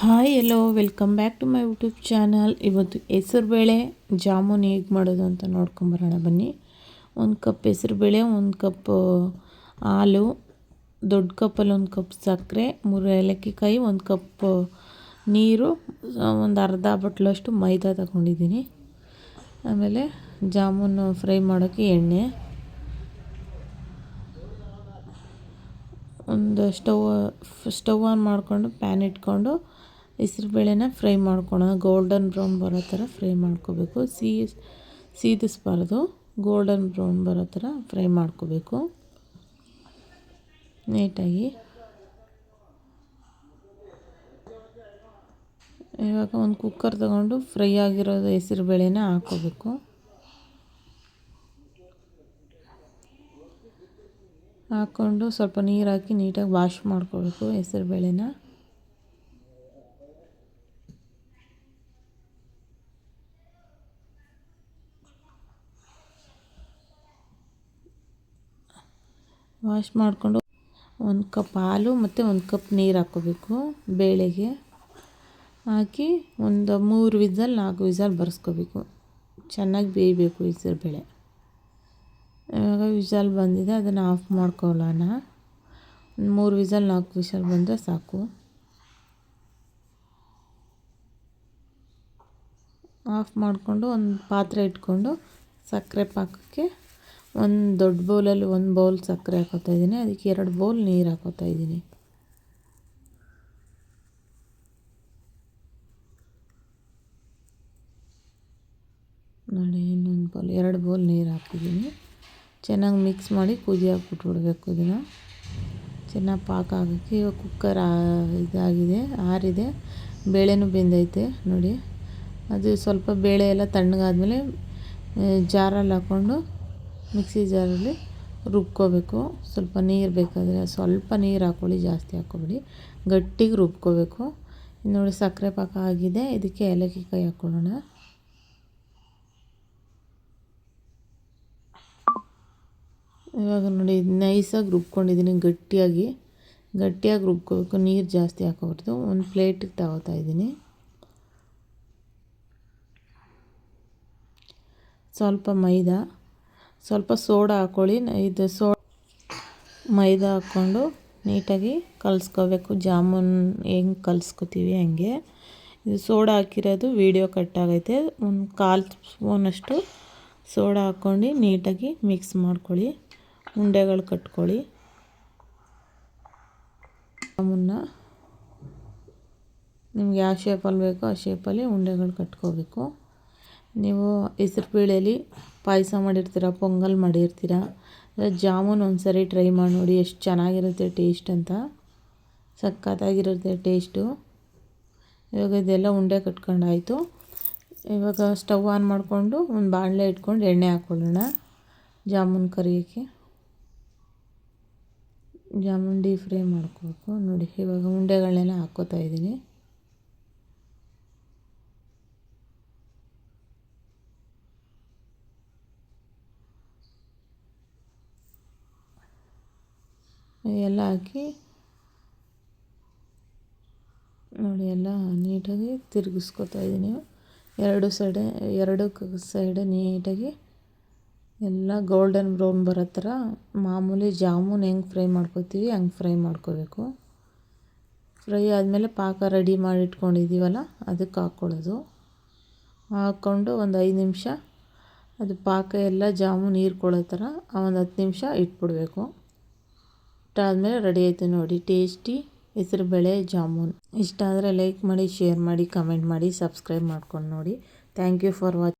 Hi hello welcome back to my YouTube channel ಇವತ್ತು ಹೆಸರುಬೇಳೆ ಜಾಮೂನ್ ಹೇಗೆ ಮಾಡೋದು ಅಂತ ನೋಡ್ಕೊಂಬರೋಣ ಬನ್ನಿ. ಒಂದು ಕಪ್ ಹೆಸರುಬೇಳೆ ಒಂದು ಕಪ್ ಹಾಲು, ದೊಡ್ಡ ಕಪ್ಪಲ್ಲಿ ಒಂದು ಕಪ್ ಸಕ್ಕರೆ, ಮೂರು ಏಲಕ್ಕಿ ಕಾಯಿ ಒಂದು ಕಪ್ ನೀರು ಒಂದು ಅರ್ಧ ಬಟ್ಲಷ್ಟು ಮೈದಾ ತಗೊಂಡಿದ್ದೀನಿ. ಆಮೇಲೆ ಜಾಮೂನು ಫ್ರೈ ಮಾಡೋಕ್ಕೆ ಎಣ್ಣೆ. ಒಂದು ಸ್ಟವ್ ಸ್ಟವ್ ಆನ್ ಮಾಡಿಕೊಂಡು, ಪ್ಯಾನ್ ಇಟ್ಕೊಂಡು ಹೆಸ್ರುಬೇಳೆನ ಫ್ರೈ ಮಾಡ್ಕೊಳೋಣ. ಗೋಲ್ಡನ್ ಬ್ರೌನ್ ಬರೋ ಥರ ಫ್ರೈ ಮಾಡ್ಕೋಬೇಕು. ಸೀ, ಸೀದಿಸ್ಬಾರ್ದು. ಗೋಲ್ಡನ್ ಬ್ರೌನ್ ಬರೋ ಥರ ಫ್ರೈ ಮಾಡ್ಕೋಬೇಕು. ನೀಟಾಗಿ. ಇವಾಗ ಒಂದು ಕುಕ್ಕರ್ ತಗೊಂಡು ಫ್ರೈ ಆಗಿರೋದು ಹೆಸರು ಬೇಳೆನ ಹಾಕ್ಕೋಬೇಕು ಹಾಕ್ಕೊಂಡು ಸ್ವಲ್ಪ ನೀರು ಹಾಕಿ ನೀಟಾಗಿ ವಾಶ್ ಮಾಡ್ಕೊಬೇಕು ಹೆಸರು ಬೇಳೆನ. ವಾಶ್ ಮಾಡಿಕೊಂಡು ಒಂದು ಕಪ್ ಹಾಲು ಮತ್ತು ಒಂದು ಕಪ್ ನೀರು ಹಾಕ್ಕೋಬೇಕು ಬೇಳೆಗೆ. ಹಾಕಿ ಒಂದು ಮೂರು ವಿಸಲ್ ನಾಲ್ಕು ವಿಸಲ್ ಬರ್ಸ್ಕೋಬೇಕು. ಚೆನ್ನಾಗಿ ಬೇಯಬೇಕು ಹೆಸರು ಬೇಳೆ. ಇವಾಗ ವಿಸಲ್ ಬಂದಿದೆ, ಅದನ್ನು ಆಫ್ ಮಾಡ್ಕೊಳ್ಳೋಣ. ಮೂರು ವಿಸಲ್ ನಾಲ್ಕು ವಿಸಲ್ ಬಂದರೆ ಸಾಕು. ಆಫ್ ಮಾಡಿಕೊಂಡು ಒಂದು ಪಾತ್ರೆ ಇಟ್ಕೊಂಡು ಸಕ್ಕರೆ ಪಾಕಕ್ಕೆ ಒಂದು ದೊಡ್ಡ ಬೌಲಲ್ಲಿ ಒಂದು ಬೌಲ್ ಸಕ್ಕರೆ ಹಾಕೋತಾ ಇದ್ದೀನಿ. ಅದಕ್ಕೆ ಎರಡು ಬೌಲ್ ನೀರು ಹಾಕೋತಾ ಇದ್ದೀನಿ. ನೋಡಿ ಇನ್ನೊಂದು ಬೌಲ್, ಎರಡು ಬೌಲ್ ನೀರು ಹಾಕಿದ್ದೀನಿ. ಚೆನ್ನಾಗಿ ಮಿಕ್ಸ್ ಮಾಡಿ ಕುದಿ ಹಾಕ್ಬಿಟ್ಬಿಡ್ಬೇಕು ಇದನ್ನು. ಚೆನ್ನಾಗಿ ಪಾಕ ಆಗೋಕ್ಕೆ ಇವಾಗ ಕುಕ್ಕರ್ ಇದಾಗಿದೆ, ಆರಿದೆ. ಬೇಳೆನೂ ಬೆಂದೈತೆ ನೋಡಿ. ಅದು ಸ್ವಲ್ಪ ಬೇಳೆ ಎಲ್ಲ ತಣ್ಣಗಾದ್ಮೇಲೆ ಜಾರಲ್ಲಿ ಹಾಕ್ಕೊಂಡು ಮಿಕ್ಸಿ ಜಾರಲ್ಲಿ ರುಬ್ಕೋಬೇಕು. ಸ್ವಲ್ಪ ನೀರು ಬೇಕಾದರೆ ಸ್ವಲ್ಪ ನೀರು ಹಾಕ್ಕೊಳ್ಳಿ ಜಾಸ್ತಿ ಹಾಕ್ಕೊಬೇಡಿ. ಗಟ್ಟಿಗೆ ರುಬ್ಕೋಬೇಕು. ನೋಡಿ ಸಕ್ಕರೆ ಪಾಕ ಆಗಿದೆ. ಇದಕ್ಕೆ ಏಲಕ್ಕಿ ಕಾಯಿ ಹಾಕ್ಕೊಳ್ಳೋಣ ಇವಾಗ ನೋಡಿ, ನೈಸಾಗಿ ರುಬ್ಕೊಂಡಿದ್ದೀನಿ ಗಟ್ಟಿಯಾಗಿ. ಗಟ್ಟಿಯಾಗಿ ರುಬ್ಕೋಬೇಕು, ನೀರು ಜಾಸ್ತಿ ಹಾಕೋಬಾರ್ದು ಒಂದು ಪ್ಲೇಟಿಗೆ ತಗೋತಾ ಇದ್ದೀನಿ. ಸ್ವಲ್ಪ ಮೈದಾ. ಸ್ವಲ್ಪ ಸೋಡಾ ಹಾಕ್ಕೊಳ್ಳಿ. ಇದು ಸೋ, ಮೈದಾ ಹಾಕ್ಕೊಂಡು ನೀಟಾಗಿ ಕಲಿಸ್ಕೋಬೇಕು. ಜಾಮೂನ್ ಹೆಂಗೆ ಕಲಿಸ್ಕೊತೀವಿ ಹಂಗೆ. ಇದು ಸೋಡಾ ಹಾಕಿರೋದು ವೀಡಿಯೋ ಕಟ್ ಆಗೈತೆ. ಒಂದು ಕಾಲು ಸ್ಪೂನಷ್ಟು ಸೋಡಾ ಹಾಕ್ಕೊಂಡು ನೀಟಾಗಿ ಮಿಕ್ಸ್ ಮಾಡ್ಕೊಳ್ಳಿ. ಉಂಡೆಗಳು ಕಟ್ಕೊಳ್ಳಿ. ಜಾಮೂನ್ನ ನಿಮ್ಗೆ ಯಾವ ಶೇಪಲ್ಲಿ ಬೇಕೋ ಆ ಶೇಪಲ್ಲಿ ಉಂಡೆಗಳು ಕಟ್ಕೋಬೇಕು. ನೀವು ಹೆಸ್ರು ಬೇಳೆಯಲ್ಲಿ ಪಾಯಸ ಮಾಡಿರ್ತೀರ, ಪೊಂಗಲ್ ಮಾಡಿರ್ತೀರ ಜಾಮೂನ್ ಒಂದ್ಸರಿ ಟ್ರೈ ಮಾಡಿ ನೋಡಿ ಎಷ್ಟು ಚೆನ್ನಾಗಿರುತ್ತೆ ಟೇಸ್ಟ್ ಅಂತ. ಸಖತ್ತಾಗಿರುತ್ತೆ ಟೇಸ್ಟು ಇವಾಗ ಇದೆಲ್ಲ ಉಂಡೆ ಕಟ್ಕೊಂಡಾಯಿತು. ಇವಾಗ ಸ್ಟವ್ ಆನ್ ಮಾಡಿಕೊಂಡು ಒಂದು ಬಾಣಲೆ ಇಟ್ಕೊಂಡು ಎಣ್ಣೆ ಹಾಕ್ಕೊಳ್ಳೋಣ ಜಾಮೂನ್ ಕರಿಯೋಕ್ಕೆ ಜಾಮೂನ್ ಡೀಪ್ ಫ್ರೈ ಮಾಡ್ಕೋಬೇಕು. ನೋಡಿ, ಇವಾಗ ಉಂಡೆಗಳನ್ನೆಲ್ಲ ಹಾಕ್ಕೋತಾ ಇದ್ದೀನಿ. ಎಲ್ಲ ಹಾಕಿ, ನೋಡಿ, ಎಲ್ಲ ನೀಟಾಗಿ ತಿರುಗಿಸ್ಕೊತಾ ಇದ್ದೀನಿ. ಎರಡು ಸೈಡೆ, ಎರಡು ಸೈಡ್ ನೀಟಾಗಿ ಎಲ್ಲ ಗೋಲ್ಡನ್ ಬ್ರೌನ್ ಬರೋ ಥರ ಮಾಮೂಲಿ ಜಾಮೂನ್ ಹೆಂಗೆ ಫ್ರೈ ಮಾಡ್ಕೋತೀವಿ, ಹಂಗೆ ಫ್ರೈ ಮಾಡ್ಕೋಬೇಕು. ಫ್ರೈ ಆದಮೇಲೆ ಪಾಕ ರೆಡಿ ಮಾಡಿ ಇಟ್ಕೊಂಡಿದ್ದೀವಲ್ಲ, ಅದಕ್ಕೆ ಹಾಕ್ಕೊಳ್ಳೋದು. ಹಾಕ್ಕೊಂಡು ಒಂದು ಐದು ನಿಮಿಷ ಅದು ಪಾಕ ಎಲ್ಲ ಜಾಮೂನ್ ಹೀರ್ಕೊಳ್ಳೋ ಥರ ಒಂದು ಹತ್ತು ನಿಮಿಷ ಇಟ್ಬಿಡಬೇಕು. ಇಟ್ಟಾದಮೇಲೆ ರೆಡಿ ಆಯಿತು ನೋಡಿ ಟೇಸ್ಟಿ ಹೆಸರುಬೇಳೆ ಜಾಮೂನ್. ಇಷ್ಟ ಆದರೆ ಲೈಕ್ ಮಾಡಿ ಶೇರ್ ಮಾಡಿ ಕಮೆಂಟ್ ಮಾಡಿ ಸಬ್ಸ್ಕ್ರೈಬ್ ಮಾಡ್ಕೊಂಡು ನೋಡಿ. Thank you for watching